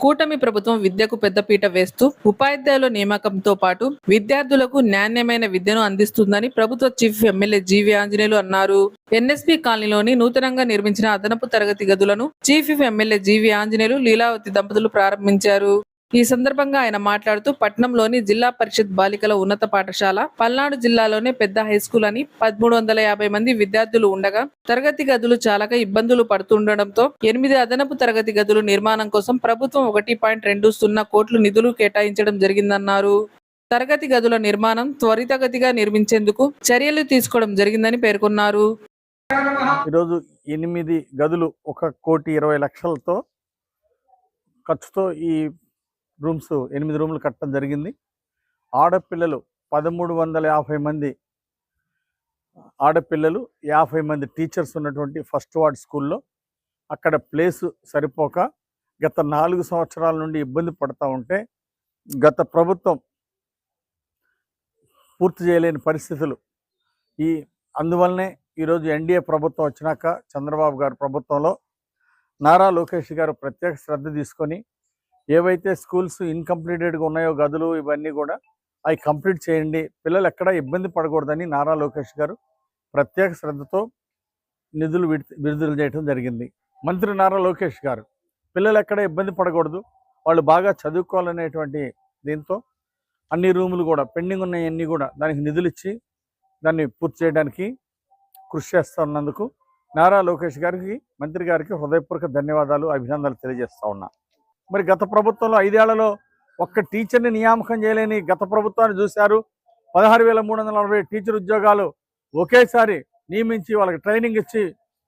కూటమి ప్రభుత్వం విద్యకు పెద్దపీట వేస్తూ ఉపాధ్యాయుల నియామకంతో పాటు విద్యార్థులకు నాణ్యమైన విద్యను అందిస్తుందని ప్రభుత్వ చీఫ్ ఎమ్మెల్యే జీవి ఆంజనేయులు అన్నారు. ఎన్ఎస్పి కాలనీలోని నూతనంగా నిర్మించిన అదనపు తరగతి గదులను chief MLA G V Anjaneyulu Leelavathi దంపతులు ప్రారంభించారు. ఈ సందర్భంగా ఆయన మాట్లాడుతూ పట్నంలోని జిల్లా పరిషత్ బాలికల ఉన్నత పాఠశాల పల్నాడు జిల్లాలోనే పెద్ద హై స్కూల్ అని పదమూడు వందల యాభై మంది విద్యార్థులు ఉండగా తరగతి గదులు చాలక ఇబ్బందులు పడుతుండటంతో ఎనిమిది అదనపు తరగతి గదులు నిర్మాణం కోసం ప్రభుత్వం ఒకటి పాయింట్ రెండు సున్నా కోట్లు నిధులు కేటాయించడం జరిగిందన్నారు. తరగతి గదుల నిర్మాణం త్వరితగతిగా నిర్మించేందుకు చర్యలు తీసుకోవడం జరిగిందని పేర్కొన్నారు. ఈరోజు ఎనిమిది గదులు ఒక కోటి ఇరవై లక్షలతో ఖర్చుతో ఈ రూమ్స్ ఎనిమిది రూములు కట్టడం జరిగింది. ఆడపిల్లలు పదమూడు వందల యాభై మంది ఆడపిల్లలు యాభై మంది టీచర్స్ ఉన్నటువంటి ఫస్ట్ వార్డ్ స్కూల్లో అక్కడ ప్లేసు సరిపోక గత నాలుగు సంవత్సరాల నుండి ఇబ్బంది పడతా ఉంటే గత ప్రభుత్వం పూర్తి చేయలేని పరిస్థితులు. ఈ అందువల్లనే ఈరోజు ఎన్డీఏ ప్రభుత్వం వచ్చినాక చంద్రబాబు గారు ప్రభుత్వంలో నారా లోకేష్ గారు ప్రత్యేక శ్రద్ధ తీసుకొని ఏవైతే స్కూల్స్ ఇన్కంప్లీటెడ్గా ఉన్నాయో గదులు ఇవన్నీ కూడా అవి కంప్లీట్ చేయండి. పిల్లలు ఎక్కడ ఇబ్బంది పడకూడదని నారా లోకేష్ గారు ప్రత్యేక శ్రద్ధతో నిధులు విడుదల చేయడం జరిగింది. మంత్రి నారా లోకేష్ గారు పిల్లలు ఎక్కడ ఇబ్బంది పడకూడదు. వాళ్ళు బాగా చదువుకోవాలనేటువంటి దీంతో అన్ని రూములు కూడా పెండింగ్ ఉన్నాయన్నీ కూడా దానికి నిధులు ఇచ్చి దాన్ని పూర్తి చేయడానికి కృషి చేస్తున్నందుకు నారా లోకేష్ గారికి మంత్రి గారికి హృదయపూర్వక ధన్యవాదాలు అభినందనలు తెలియజేస్తా ఉన్నా. మరి గత ప్రభుత్వంలో ఐదేళ్ళలో ఒక్క టీచర్ని నియామకం చేయలేని గత ప్రభుత్వాన్ని చూశారు. పదహారు వేల మూడు వందల నలభై టీచర్ ఉద్యోగాలు ఒకేసారి నియమించి వాళ్ళకి ట్రైనింగ్ ఇచ్చి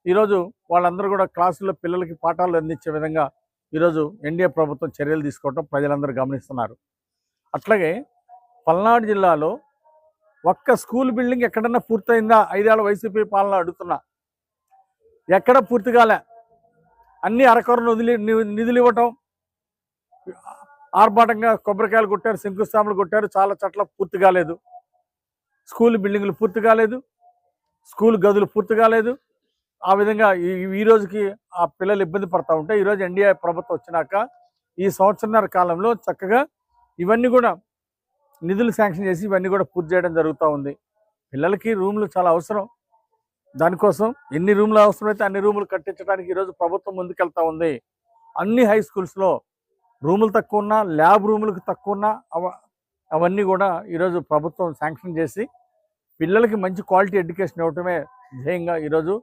ఈరోజు వాళ్ళందరూ కూడా క్లాసుల్లో పిల్లలకి పాఠాలు అందించే విధంగా ఈరోజు ఎన్డీఏ ప్రభుత్వం చర్యలు తీసుకోవటం ప్రజలందరూ గమనిస్తున్నారు. అట్లాగే పల్నాడు జిల్లాలో ఒక్క స్కూల్ బిల్డింగ్ ఎక్కడన్నా పూర్తయిందా? ఐదేళ్ళ వైసీపీ పాలన అడుగుతున్నా. ఎక్కడ పూర్తి కాలే. అన్ని అరకొరను వదిలి నిధులు ఇవ్వటం ఆర్భాటంగా కొబ్బరికాయలు కొట్టారు శంకుస్థాపనలు కొట్టారు చాలా చట్ల పూర్తి కాలేదు. స్కూల్ బిల్డింగ్లు పూర్తి కాలేదు స్కూల్ గదులు పూర్తి కాలేదు. ఆ విధంగా ఈ ఈ రోజుకి ఆ పిల్లలు ఇబ్బంది పడతా ఉంటే ఈరోజు ఎన్డీఏ ప్రభుత్వం వచ్చినాక ఈ సంవత్సరన్నర కాలంలో చక్కగా ఇవన్నీ కూడా నిధులు శాంక్షన్ చేసి ఇవన్నీ కూడా పూర్తి చేయడం జరుగుతూ ఉంది. పిల్లలకి రూమ్లు చాలా అవసరం. దానికోసం ఎన్ని రూమ్లు అవసరమైతే అన్ని రూములు కట్టించడానికి ఈరోజు ప్రభుత్వం ముందుకెళ్తా ఉంది. అన్ని హై స్కూల్స్లో రూములు తక్కువ ఉన్నా ల్యాబ్ రూములకు తక్కువ ఉన్నా అవ అవన్నీ కూడా ఈరోజు ప్రభుత్వం శాంక్షన్ చేసి పిల్లలకి మంచి క్వాలిటీ ఎడ్యుకేషన్ ఇవ్వటమే ధ్యేయంగా ఈరోజు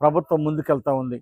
ప్రభుత్వం ముందుకెళ్తా ఉంది.